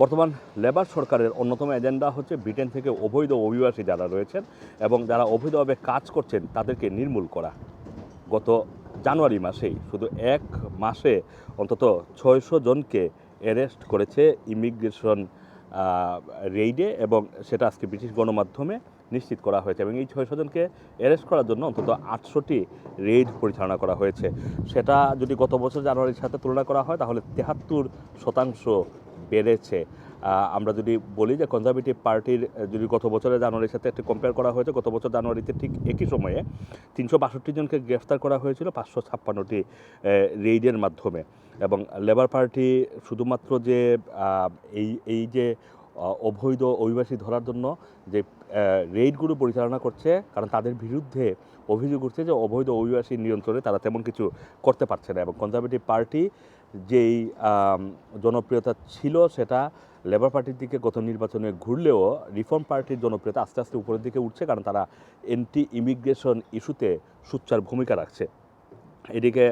বর্তমান লেবার সরকারের অন্যতম এজেন্ডা হচ্ছে ব্রিটেন থেকে অবৈধ অভিবাসী যারা রয়েছেন এবং যারা অবৈধভাবে কাজ করছেন তাদেরকে নির্মূল করা। গত জানুয়ারি মাসেই শুধু এক মাসে অন্তত ছয়শো জনকে অ্যারেস্ট করেছে ইমিগ্রেশন রেইডে এবং সেটা আজকে ব্রিটিশ গণমাধ্যমে নিশ্চিত করা হয়েছে এবং এই ছয়শো জনকে অ্যারেস্ট করার জন্য অন্তত আটশোটি রেইড পরিচালনা করা হয়েছে। সেটা যদি গত বছর জানুয়ারির সাথে তুলনা করা হয় তাহলে তেহাত্তর শতাংশ বেড়েছে। আমরা যদি বলি যে কনজারভেটিভ পার্টির যদি গত বছরের জানুয়ারির সাথে একটু কম্পেয়ার করা হয়েছে, গত বছর জানুয়ারিতে ঠিক একই সময়ে তিনশো বাষট্টি জনকে গ্রেফতার করা হয়েছিল পাঁচশো ছাপ্পান্নটি রেইডের মাধ্যমে। এবং লেবার পার্টি শুধুমাত্র যে এই এই যে অবৈধ অভিবাসী ধরার জন্য যে রেইডগুলো পরিচালনা করছে, কারণ তাদের বিরুদ্ধে অভিযোগ উঠছে যে অবৈধ অভিবাসী নিয়ন্ত্রণে তারা তেমন কিছু করতে পারছে না। এবং কনজারভেটিভ পার্টি যেই জনপ্রিয়তা ছিল সেটা লেবার পার্টির দিকে গত নির্বাচনে ঘুরলেও রিফর্ম পার্টির জনপ্রিয়তা আস্তে আস্তে উপরের দিকে উঠছে কারণ তারা এন্টি ইমিগ্রেশন ইস্যুতে সুচ্চার ভূমিকা রাখছে। এদিকে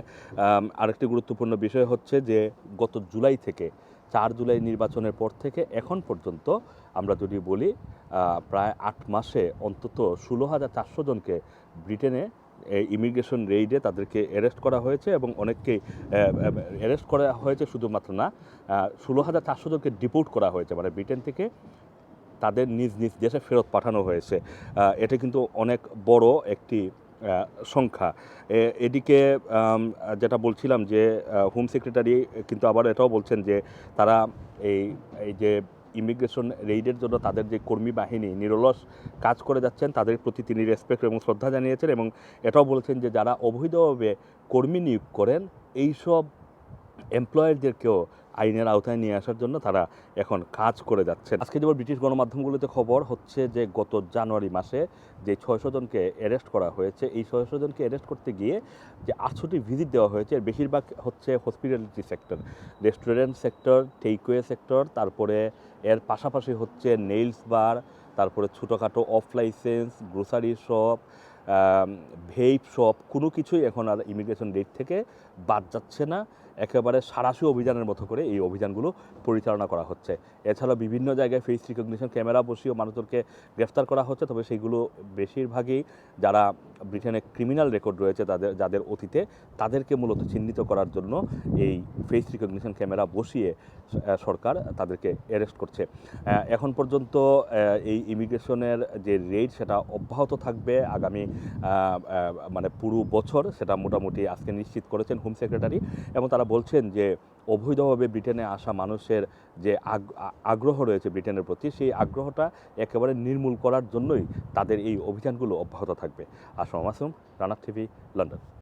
আরেকটি গুরুত্বপূর্ণ বিষয় হচ্ছে যে গত জুলাই থেকে চার জুলাই নির্বাচনের পর থেকে এখন পর্যন্ত আমরা যদি বলি প্রায় আট মাসে অন্তত ষোলো হাজার চারশো জনকে ব্রিটেনে ইমিগ্রেশন রেইডে তাদেরকে অ্যারেস্ট করা হয়েছে এবং অনেককে অ্যারেস্ট করা হয়েছে শুধুমাত্র না ষোলো হাজার চারশো জনকে ডিপোর্ট করা হয়েছে। মানে ব্রিটেন থেকে তাদের নিজ নিজ দেশে ফেরত পাঠানো হয়েছে। এটা কিন্তু অনেক বড় একটি সংখ্যা। এদিকে যেটা বলছিলাম যে হোম সেক্রেটারি কিন্তু আবার এটাও বলছেন যে, তারা এই এই যে ইমিগ্রেশন রেইডের জন্য তাদের যে কর্মী বাহিনী নিরলস কাজ করে যাচ্ছেন, তাদের প্রতি তিনি রেসপেক্ট এবং শ্রদ্ধা জানিয়েছেন এবং এটাও বলেছেন যে যারা অবৈধভাবে কর্মী নিয়োগ করেন, এইসব এমপ্লয়ারদেরকেও আইনের আওতায় নিয়ে আসার জন্য তারা এখন কাজ করে যাচ্ছেন। আজকে যেমন ব্রিটিশ গণমাধ্যমগুলোতে খবর হচ্ছে যে গত জানুয়ারি মাসে যে ছয়শো জনকে অ্যারেস্ট করা হয়েছে, এই ছয়শো জনকে অ্যারেস্ট করতে গিয়ে যে আটশোটি ভিজিট দেওয়া হয়েছে, এর বেশিরভাগ হচ্ছে hospitality sector restaurant sector takeaway sector তারপরে এর পাশাপাশি হচ্ছে নেইলস বার তারপরে ছোটোখাটো off licence grocery shop vape shop কোনো কিছুই এখন আর ইমিগ্রেশন ডেট থেকে বাদ যাচ্ছে না। একেবারে সারাশি অভিযানের মতো করে এই অভিযানগুলো পরিচালনা করা হচ্ছে। এছাড়া বিভিন্ন জায়গায় ফেস রিকগনিশন ক্যামেরা বসিয়েও মানুষদেরকে গ্রেফতার করা হচ্ছে, তবে সেইগুলো বেশিরভাগই যারা ব্রিটেনে ক্রিমিনাল রেকর্ড রয়েছে তাদের, যাদের অতীতে তাদেরকে মূলত চিহ্নিত করার জন্য এই ফেস রিকগনিশন ক্যামেরা বসিয়ে সরকার তাদেরকে অ্যারেস্ট করছে। এখন পর্যন্ত এই ইমিগ্রেশনের যে রেট সেটা অব্যাহত থাকবে আগামী মানে পুরো বছর, সেটা মোটামুটি আজকে নিশ্চিত করেছেন হোম সেক্রেটারি এবং তারা বলছেন যে অবৈধভাবে ব্রিটেনে আসা মানুষের যে আগ্রহ রয়েছে ব্রিটেনের প্রতি, সেই আগ্রহটা একেবারে নির্মূল করার জন্যই তাদের এই অভিযানগুলো অব্যাহত থাকবে। আসম আসুম রানার টিভি, লন্ডন।